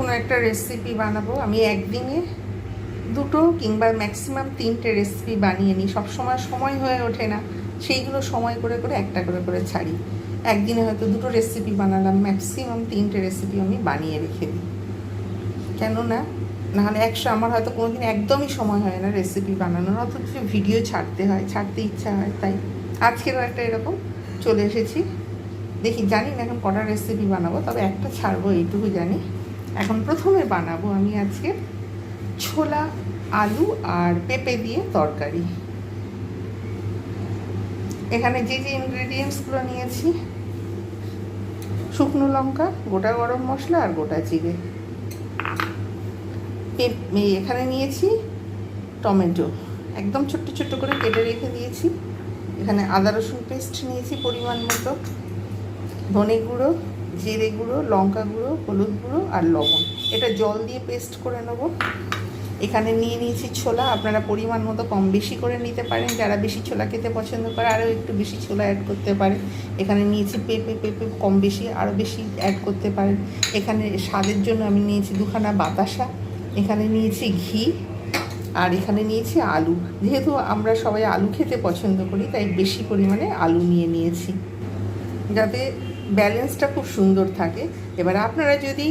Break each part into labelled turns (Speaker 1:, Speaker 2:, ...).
Speaker 1: কোনো একটা রেসিপি বানাবো, আমি একদিনে দুটো কিংবা ম্যাক্সিমাম তিনটে রেসিপি বানিয়ে নিই। সবসময় সময় হয়ে ওঠে না, সেইগুলো সময় করে করে একটা করে করে ছাড়ি। একদিনে হয়তো দুটো রেসিপি বানালাম ম্যাক্সিমাম তিনটে রেসিপি আমি বানিয়ে রেখে দিই। কেননা, নাহলে একশো, আমার হয়তো কোনোদিন একদমই সময় হয় না রেসিপি বানানোর, অথচ ভিডিও ছাড়তে হয়, ছাড়তে ইচ্ছা হয়, তাই আজকেরও একটা এরকম চলে এসেছি। দেখি, জানি না এখন কটা রেসিপি বানাবো, তবে একটা ছাড়বো, এইটুকু জানি। এখন প্রথমে বানাবো আমি আজকে ছোলা, আলু আর পেঁপে দিয়ে তরকারি। এখানে যে যে ইনগ্রেডিয়েন্টসগুলো নিয়েছি, শুকনো লঙ্কা, গোটা গরম মশলা আর গোটা জিরে। এখানে নিয়েছি টমেটো। একদম ছোট্ট ছোট্ট করে কেটে রেখে দিয়েছি। এখানে আদা রসুন পেস্ট নিয়েছি পরিমাণ মতো। ধনে গুঁড়ো জিরে গুঁড়ো, লঙ্কা গুঁড়ো, হলুদ গুঁড়ো আর লবণ। এটা জল দিয়ে পেস্ট করে নেব। এখানে নিয়ে নিয়েছি ছোলা। আপনারা পরিমাণ মতো কম বেশি করে নিতে পারেন। যারা বেশি ছোলা খেতে পছন্দ করে, আরও একটু বেশি ছোলা অ্যাড করতে পারে এখানে নিয়েছি পেঁপে পেঁপে কম বেশি, আরও বেশি অ্যাড করতে পারেন। এখানে স্বাদের জন্য আমি নিয়েছি দুখানা বাতাসা। এখানে নিয়েছি ঘি। আর এখানে নিয়েছি আলু। যেহেতু আমরা সবাই আলু খেতে পছন্দ করি, তাই বেশি পরিমাণে আলু নিয়ে নিয়েছি। যাতে ব্যালেন্সটা খুব সুন্দর থাকে। এবার আপনারা যদি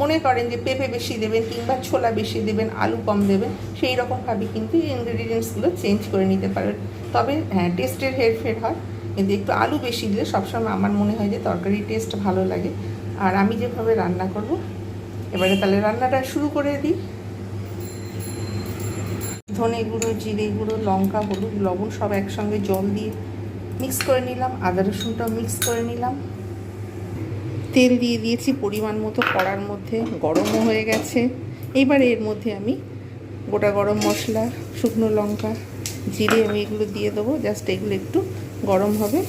Speaker 1: মনে করেন যে পেঁপে বেশি দেবেন কিংবা ছোলা বেশি দেবেন, আলু কম দেবেন, সেই রকমভাবে কিন্তু ইনগ্রেডিয়েন্টসগুলো চেঞ্জ করে নিতে পারেন। তবে হ্যাঁ টেস্টের হেরফের হয়। কিন্তু একটু আলু বেশি দিলে সবসময় আমার মনে হয় যে তরকারির টেস্ট ভালো লাগে। আর আমি যেভাবে রান্না করব, এবারে তাহলে রান্নাটা শুরু করে দিই। ধনে গুঁড়ো, জিরে গুঁড়ো, লঙ্কা, হলুদ, লবণ সব একসঙ্গে জল দিয়ে মিক্স করে নিলাম। আদা রসুনটাও মিক্স করে নিলাম। তেল দিয়ে দিয়েছি পরিমাণ মতো কড়ার মধ্যে, গরমও হয়ে গেছে। এইবার এর মধ্যে আমি গোটা গরম মশলা, শুকনো লঙ্কা, জিরে আমি এগুলো দিয়ে দেবো, জাস্ট এগুলো একটু গরম হবে।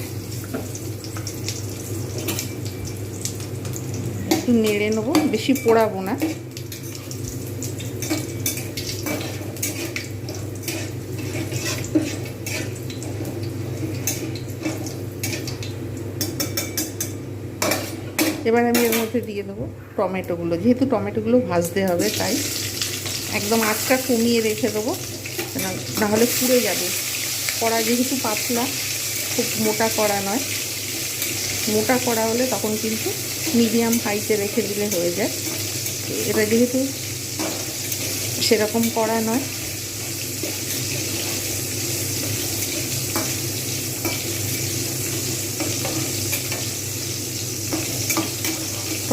Speaker 1: একটু নেড়ে নেব, বেশি পোড়াবো না। এবার আমি এর মধ্যে দিয়ে দেবো টমেটোগুলো। যেহেতু টমেটোগুলো ভাজতে হবে, তাই একদম আঁচটা কমিয়ে রেখে দেবো। নাহলে পুড়ে যাবে। কড়া যেহেতু পাতলা, খুব মোটা কড়া নয়। মোটা কড়া হলে তখন কিন্তু মিডিয়াম হাইতে রেখে দিলে হয়ে যায়। এটা যেহেতু সেরকম কড়া নয়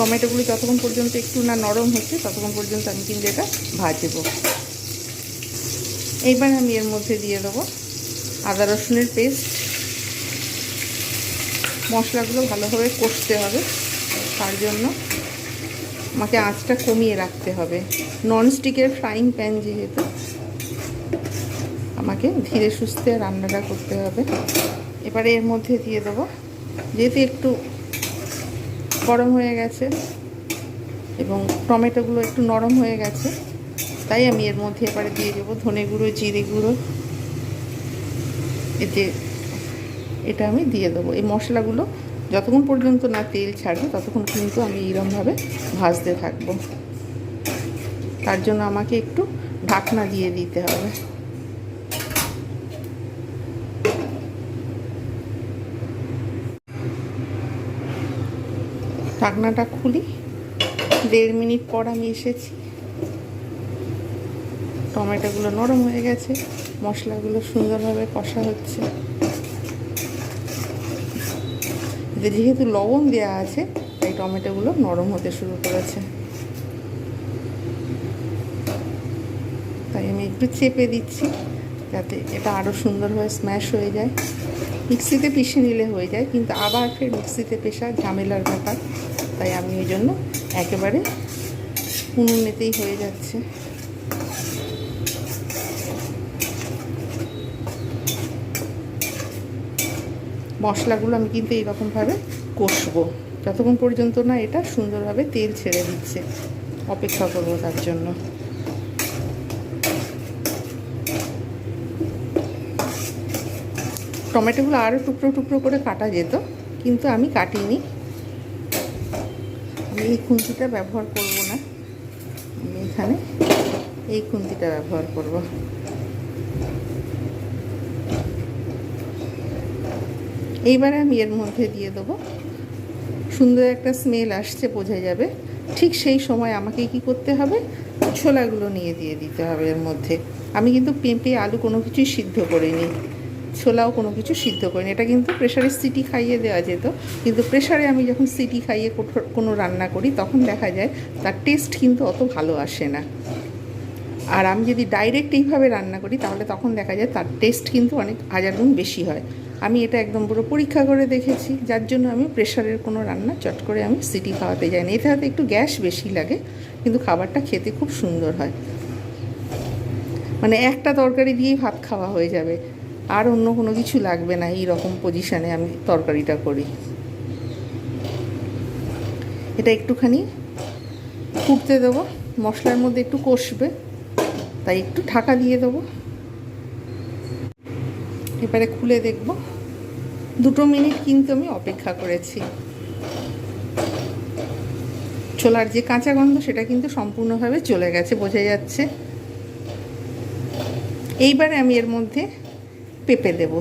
Speaker 1: টমেটোগুলো যতক্ষণ পর্যন্ত একটু না নরম হচ্ছে, ততক্ষণ পর্যন্ত আমি কিন্তু এটা ভাজবো। এইবার আমি এর মধ্যে দিয়ে দেবো আদা রসুনের পেস্ট। মশলাগুলো ভালোভাবে কষতে হবে, তার জন্য আমাকে আঁচটা কমিয়ে রাখতে হবে। ননস্টিকের ফ্রাইং প্যান যেহেতু, আমাকে ধীরে সুস্থে রান্নাটা করতে হবে। এবারে এর মধ্যে দিয়ে দেবো, যেহেতু একটু গরম হয়ে গেছে এবং টমেটোগুলো একটু নরম হয়ে গেছে, তাই আমি এর মধ্যে এবারে দিয়ে দেবো ধনে গুঁড়ো, জিরে গুঁড়ো। এতে এটা আমি দিয়ে দেবো। এই মশলাগুলো যতক্ষণ পর্যন্ত না তেল ছাড়বে, ততক্ষণ কিন্তু আমি এইরমভাবে ভাজতে থাকব। তার জন্য আমাকে একটু ঢাকনা দিয়ে দিতে হবে। ঢাকনাটা খুলি। দেড় মিনিট পর আমি এসেছি। টমেটোগুলো নরম হয়ে গেছে। মশলাগুলো সুন্দরভাবে কষা হচ্ছে। যেহেতু লবণ দেওয়া আছে, তাই টমেটোগুলো নরম হতে শুরু করেছে। তাই আমি একটু চেপে দিচ্ছি যাতে এটা আরও সুন্দরভাবে স্ম্যাশ হয়ে যায়। মিক্সিতে পিষে নিলে হয়ে যায়, কিন্তু আবার ফের মিক্সিতে পেশা ঝামেলার ব্যাপার। তাই আমি এই জন্য একেবারে উনুনেতেই হয়ে যাচ্ছে। মশলাগুলো আমি কিন্তু এইরকমভাবে কষবো। যতক্ষণ পর্যন্ত না এটা সুন্দরভাবে তেল ছেড়ে দিচ্ছে, অপেক্ষা করব তার জন্য। টমেটোগুলো আরও টুকরো টুকরো করে কাটা যেত, কিন্তু আমি কাটিনি। আমি এই খুন্তিটা ব্যবহার করব না। আমি এখানে এই খুন্তিটা ব্যবহার করব। এইবারে আমি এর মধ্যে দিয়ে দেবো। সুন্দর একটা স্মেল আসছে, বোঝা যাবে। ঠিক সেই সময় আমাকে কি করতে হবে? ছোলাগুলো নিয়ে দিয়ে দিতে হবে এর মধ্যে। আমি কিন্তু পেঁপে, আলু কোনো কিছুই সিদ্ধ করিনি। ছোলাও কোনো কিছু সিদ্ধ করিনি। এটা কিন্তু প্রেশারে সিটি খাইয়ে দেওয়া যেত। কিন্তু প্রেশারে আমি যখন সিটি খাইয়ে কোনো রান্না করি, তখন দেখা যায় তার টেস্ট কিন্তু অত ভালো আসে না। আর আমি যদি ডাইরেক্ট এইভাবে রান্না করি, তাহলে তখন দেখা যায় তার টেস্ট কিন্তু অনেক হাজার গুণ বেশি হয়। আমি এটা একদম পুরো পরীক্ষা করে দেখেছি। যার জন্য আমি প্রেশারের কোনো রান্না চট করে আমি সিটি খাওয়াতে যাই না এতে হয়তো একটু গ্যাস বেশি লাগে, কিন্তু খাবারটা খেতে খুব সুন্দর হয়। মানে একটা তরকারি দিয়েই ভাত খাওয়া হয়ে যাবে। আর অন্য কোনো কিছু লাগবে না এই রকম পজিশানে আমি তরকারিটা করি। এটা একটুখানি ফুটতে দেবো, মশলার মধ্যে একটু কষবে, তাই একটু ঢাকা দিয়ে দেবো। এবারে খুলে দেখব। দুটো মিনিট কিন্তু আমি অপেক্ষা করেছি। ছোলার যে কাঁচা গন্ধ, সেটা কিন্তু সম্পূর্ণভাবে চলে গেছে, বোঝা যাচ্ছে। এইবারে আমি এর মধ্যে পেঁপে দেব।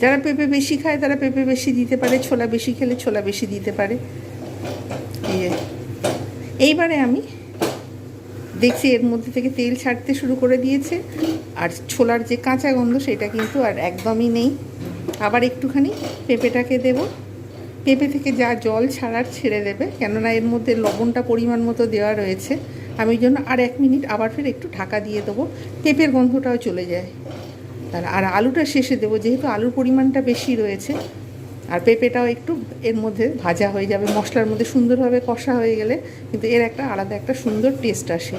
Speaker 1: যারা পেঁপে বেশি খায়, তারা পেঁপে বেশি দিতে পারে। ছোলা বেশি খেলে ছোলা বেশি দিতে পারে। এই এইবারে আমি দেখছি এর মধ্যে থেকে তেল ছাড়তে শুরু করে দিয়েছে। আর ছোলার যে কাঁচা গন্ধ, সেটা কিন্তু আর একদমই নেই। আবার একটুখানি পেঁপেটাকে দেব। পেঁপে থেকে যা জল ছাড়ার ছেড়ে দেবে। কেননা এর মধ্যে লবণটা পরিমাণ মতো দেওয়া রয়েছে। আমি জন্য আর এক মিনিট আবার ফের একটু ঢাকা দিয়ে দেবো। পেঁপের গন্ধটাও চলে যায়। তাহলে আর আলুটা শেষে দেবো, যেহেতু আলুর পরিমাণটা বেশি রয়েছে, আর পেঁপেটাও একটু এর মধ্যে ভাজা হয়ে যাবে, মশলার মধ্যে সুন্দরভাবে কষা হয়ে গেলে কিন্তু এর একটা আলাদা একটা সুন্দর টেস্ট আসে।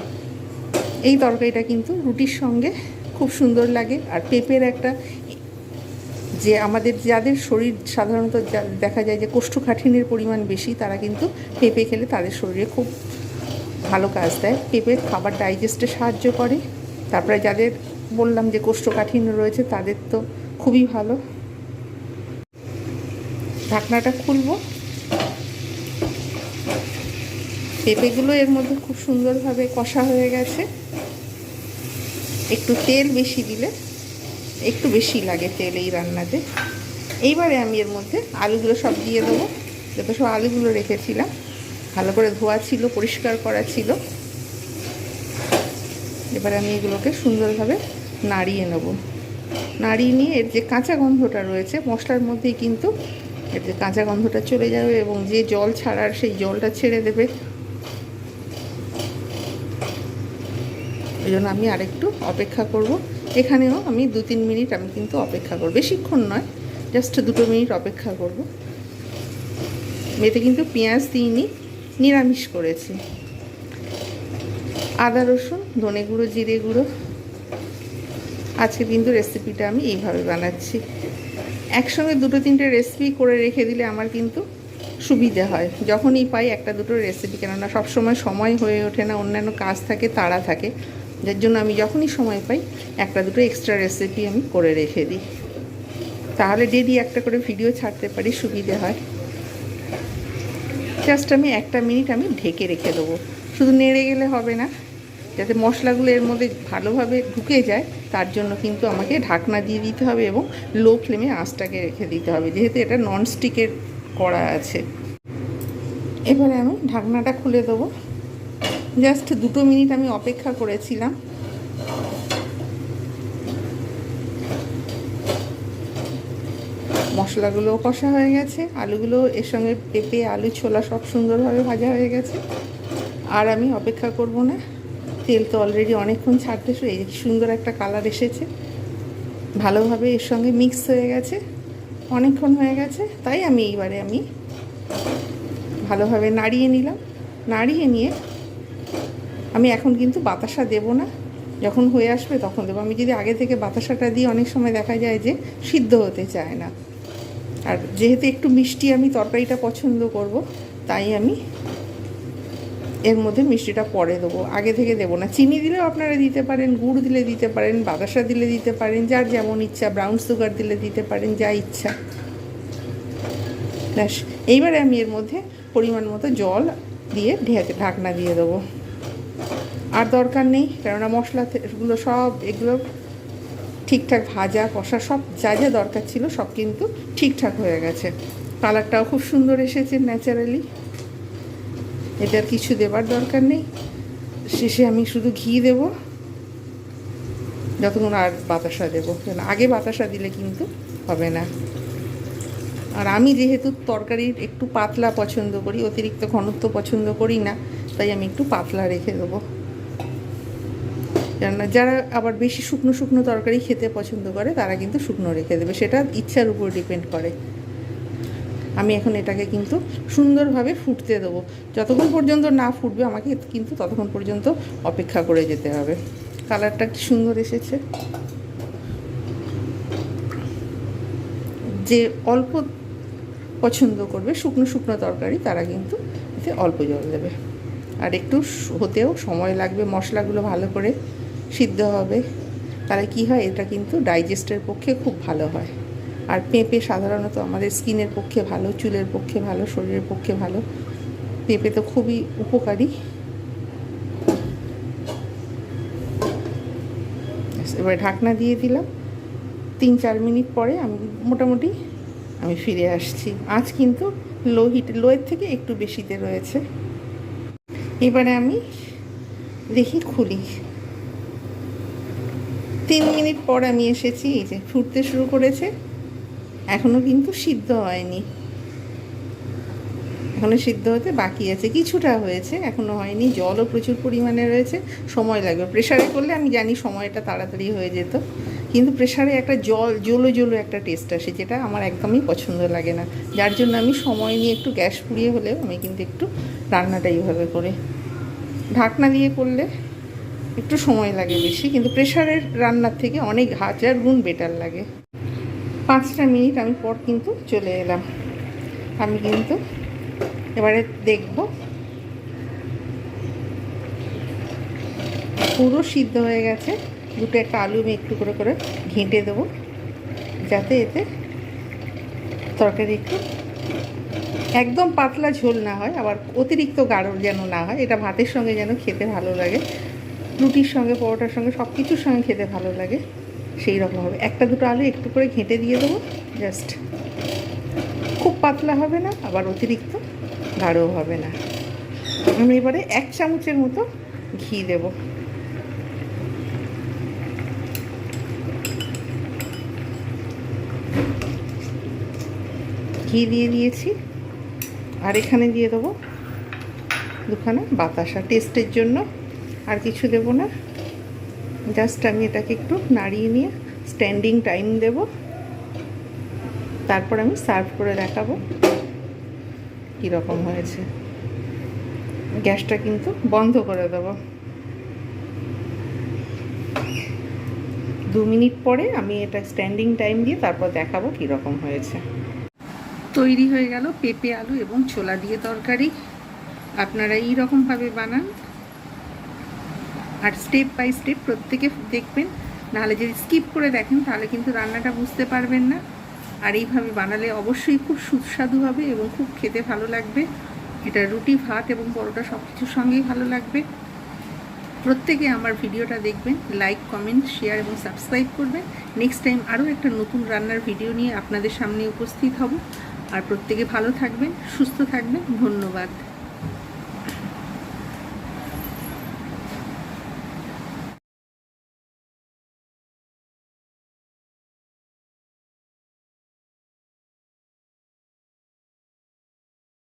Speaker 1: এই তরকারিটা কিন্তু রুটির সঙ্গে খুব সুন্দর লাগে, আর পেঁপের একটা যে আমাদের যাদের শরীর সাধারণত দেখা যায় যে কোষ্ঠকাঠিন্যের পরিমাণ বেশি, তারা কিন্তু পেঁপে খেলে তাদের শরীরে খুব ভালো কাজ দেয়। পেঁপে খাবার ডাইজেস্টে সাহায্য করে। তারপরে যাদের বললাম যে কোষ্ঠকাঠিন্য রয়েছে, তাদের তো খুবই ভালো। ঢাকনাটা খুলবো। পেঁপেগুলো এর মধ্যে খুব সুন্দরভাবে কষা হয়ে গেছে। একটু তেল বেশি দিলে, একটু বেশি লাগে তেল এই রান্নাতে। এইবারে আমি এর মধ্যে আলুগুলো সব দিয়ে দেবো। যত সব আলুগুলো রেখেছিলাম, ভালো করে ধোয়া ছিল, পরিষ্কার করা ছিল। এবারে আমি এগুলোকে সুন্দরভাবে নাড়িয়ে নেব। নাড়িয়ে নিয়ে এর যে কাঁচা গন্ধটা রয়েছে, মশলার মধ্যেই কিন্তু এর যে কাঁচা গন্ধটা চলে যাবে এবং যে জল ছাড়ার সেই জলটা ছেড়ে দেবে। ওই জন্য আমি আরেকটু অপেক্ষা করব। এখানেও আমি দু তিন মিনিট আমি কিন্তু অপেক্ষা করব। বেশিক্ষণ নয়, জাস্ট দুটো মিনিট অপেক্ষা করব। এতে কিন্তু পেঁয়াজ দিইনি, নিরামিষ করেছি। আদা, রসুন, ধনে গুঁড়ো, জিরে গুঁড়ো। আজকে কিন্তু রেসিপিটা আমি এইভাবে বানাচ্ছি। একসঙ্গে দুটো, তিনটে রেসিপি করে রেখে দিলে আমার কিন্তু সুবিধে হয়। যখনই পাই একটা, দুটো রেসিপি কেননা সবসময় সময় হয়ে ওঠে না, অন্যান্য কাজ থাকে, তাড়া থাকে। যার জন্য আমি যখনই সময় পাই, একটা, দুটো এক্সট্রা রেসিপি আমি করে রেখে দিই। তাহলে ডেলি একটা করে ভিডিও ছাড়তে পারি, সুবিধে হয়। জাস্ট আমি একটা মিনিট আমি ঢেকে রেখে দেবো। শুধু নেড়ে গেলে হবে না। যাতে মশলাগুলো এর মধ্যে ভালোভাবে ঢুকে যায়, তার জন্য কিন্তু আমাকে ঢাকনা দিয়ে দিতে হবে এবং লো ফ্লেমে আঁচটাকে রেখে দিতে হবে, যেহেতু এটা ননস্টিকের করা আছে। এবারে আমি ঢাকনাটা খুলে দেবো। জাস্ট দুটো মিনিট আমি অপেক্ষা করেছিলাম। মশলাগুলো কষা হয়ে গেছে, আলুগুলো এর সঙ্গে পেঁপে, আলু ছোলা সব সুন্দরভাবে ভাজা হয়ে গেছে। আর আমি অপেক্ষা করব না। তেল তো অলরেডি অনেকক্ষণ ছাড়তে এই সুন্দর একটা কালার এসেছে। ভালোভাবে এর সঙ্গে মিক্স হয়ে গেছে। অনেকক্ষণ হয়ে গেছে, তাই আমি এইবারে আমি ভালোভাবে নাড়িয়ে নিলাম। নাড়িয়ে নিয়ে আমি এখন কিন্তু বাতাসা দেব না। যখন হয়ে আসবে তখন দেবো। আমি যদি আগে থেকে বাতাসাটা দিই অনেক সময় দেখা যায় যে সিদ্ধ হতে চায় না। আর যেহেতু একটু মিষ্টি আমি তরকারিটা পছন্দ করব, তাই আমি এর মধ্যে মিষ্টিটা পরে দেবো, আগে থেকে দেবো না। চিনি দিলেও আপনারা দিতে পারেন, গুড় দিলে দিতে পারেন, বাতাসা দিলে দিতে পারেন, যার যেমন ইচ্ছা ব্রাউন সুগার দিলে দিতে পারেন, যা ইচ্ছা। ব্যাস, এইবারে আমি এর মধ্যে পরিমাণ মতো জল দিয়ে ঢেকে, ঢাকনা দিয়ে দেবো। আর দরকার নেই, কেননা মশলা এগুলো সব, এগুলো ঠিকঠাক ভাজা, কষা, সব যা যা দরকার ছিল সব কিন্তু ঠিকঠাক হয়ে গেছে। কালারটাও খুব সুন্দর এসেছে ন্যাচারালি। এটার কিছু দেবার দরকার নেই। শেষে আমি শুধু ঘি দেব। যতক্ষণ আর বাতাসা দেবো। কেন, আগে বাতাসা দিলে কিন্তু হবে না। আর আমি যেহেতু তরকারির একটু পাতলা পছন্দ করি, অতিরিক্ত ঘনত্ব পছন্দ করি না, তাই আমি একটু পাতলা রেখে দেবো। কেননা, যারা আবার বেশি শুকনো শুকনো তরকারি খেতে পছন্দ করে, তারা কিন্তু শুকনো রেখে দেবে। সেটা ইচ্ছার উপর ডিপেন্ড করে। আমি এখন এটাকে কিন্তু সুন্দরভাবে ফুটতে দেবো। যতক্ষণ পর্যন্ত না ফুটবে, আমাকে কিন্তু ততক্ষণ পর্যন্ত অপেক্ষা করে যেতে হবে। কালারটা কি সুন্দর এসেছে। যে অল্প পছন্দ করবে, শুকনো শুকনো তরকারি, তারা কিন্তু এতে অল্প জল দেবে। আর একটু হতেও সময় লাগবে, মশলাগুলো ভালো করে সিদ্ধ হবে। তাহলে কি হয়, এটা কিন্তু ডাইজেস্টের পক্ষে খুব ভালো হয়। আর পেঁপে সাধারণত আমাদের স্কিনের পক্ষে ভালো, চুলের পক্ষে ভালো, শরীরের পক্ষে ভালো। পেঁপে তো খুবই উপকারী। এবার ঢাকনা দিয়ে দিলাম। তিন, চার মিনিট পরে আমি মোটামুটি আমি ফিরে আসছি। আজ কিন্তু লো হিট লোয়ের থেকে একটু বেশিতে রয়েছে। এবারে আমি দেখি খুলি। তিন মিনিট পর আমি এসেছি, এই যে ফুটতে শুরু করেছে। এখনও কিন্তু সিদ্ধ হয়নি। এখনও সিদ্ধ হতে বাকি আছে। কিছুটা হয়েছে এখনও হয়নি। জলও প্রচুর পরিমাণে রয়েছে। সময় লাগবে। প্রেশারে করলে আমি জানি সময়টা তাড়াতাড়ি হয়ে যেত। কিন্তু প্রেশারে একটা জল, জলো জলো একটা টেস্ট আসে, যেটা আমার একদমই পছন্দ লাগে না। যার জন্য আমি সময় নিয়ে একটু গ্যাস পুড়িয়ে হলেও আমি কিন্তু একটু রান্নাটা এইভাবে করে। ঢাকনা দিয়ে করলে একটু সময় লাগে বেশি। কিন্তু প্রেশারের রান্নার থেকে অনেক হাজার গুণ বেটার লাগে। পাঁচটা মিনিট আমি পর কিন্তু চলে এলাম। আমি কিন্তু এবারে দেখব। পুরো সিদ্ধ হয়ে গেছে। দুটো একটা আলু আমি একটু করে করে ঘেঁটে দেবো। যাতে এতে তরকারি একটু একদম পাতলা ঝোল না হয়, আবার অতিরিক্ত গাঢ় যেন না হয়। এটা ভাতের সঙ্গে যেন খেতে ভালো লাগে। রুটির সঙ্গে, পরোটার সঙ্গে সব কিছুর সঙ্গে খেতে ভালো লাগে। সেই রকম হবে। একটা দুটো আলু একটু করে ঘেঁটে দিয়ে দেবো জাস্ট খুব পাতলা হবে না, আবার অতিরিক্ত গাঢ়ও হবে না। আমি এবারে এক চামচের মতো ঘি দেব। ঘি দিয়ে দিয়েছি, আর এখানে দিয়ে দেবো দুখানা বাতাসা। টেস্টের জন্য আর কিছু দেব না। জাস্ট আমি এটাকে একটু নাড়িয়ে নিয়ে স্ট্যান্ডিং টাইম দেব। তারপর আমি সার্ভ করে দেখাবো কীরকম হয়েছে। গ্যাসটা কিন্তু বন্ধ করে দেবো। দু মিনিট পরে আমি এটা স্ট্যান্ডিং টাইম দিয়ে তারপর দেখাবো কীরকম হয়েছে। তৈরি হয়ে গেল পেঁপে, আলু এবং ছোলা দিয়ে তরকারি। আপনারা এই রকমভাবে বানান। আর স্টেপ বাই স্টেপ প্রত্যেকে দেখবেন, নাহলে যদি স্কিপ করে দেখেন, তাহলে কিন্তু রান্নাটা বুঝতে পারবেন না। আর এইভাবে বানালে অবশ্যই খুব সুস্বাদু হবে এবং খুব খেতে ভালো লাগবে। এটা রুটি, ভাত এবং পরোটা সব কিছুর সঙ্গেই ভালো লাগবে। প্রত্যেকে আমার ভিডিওটা দেখবেন লাইক কমেন্ট শেয়ার এবং সাবস্ক্রাইব করবেন। নেক্সট টাইম আরও একটা নতুন রান্নার ভিডিও নিয়ে আপনাদের সামনে উপস্থিত হব। আর প্রত্যেকে ভালো থাকবেন, সুস্থ থাকবেন। ধন্যবাদ।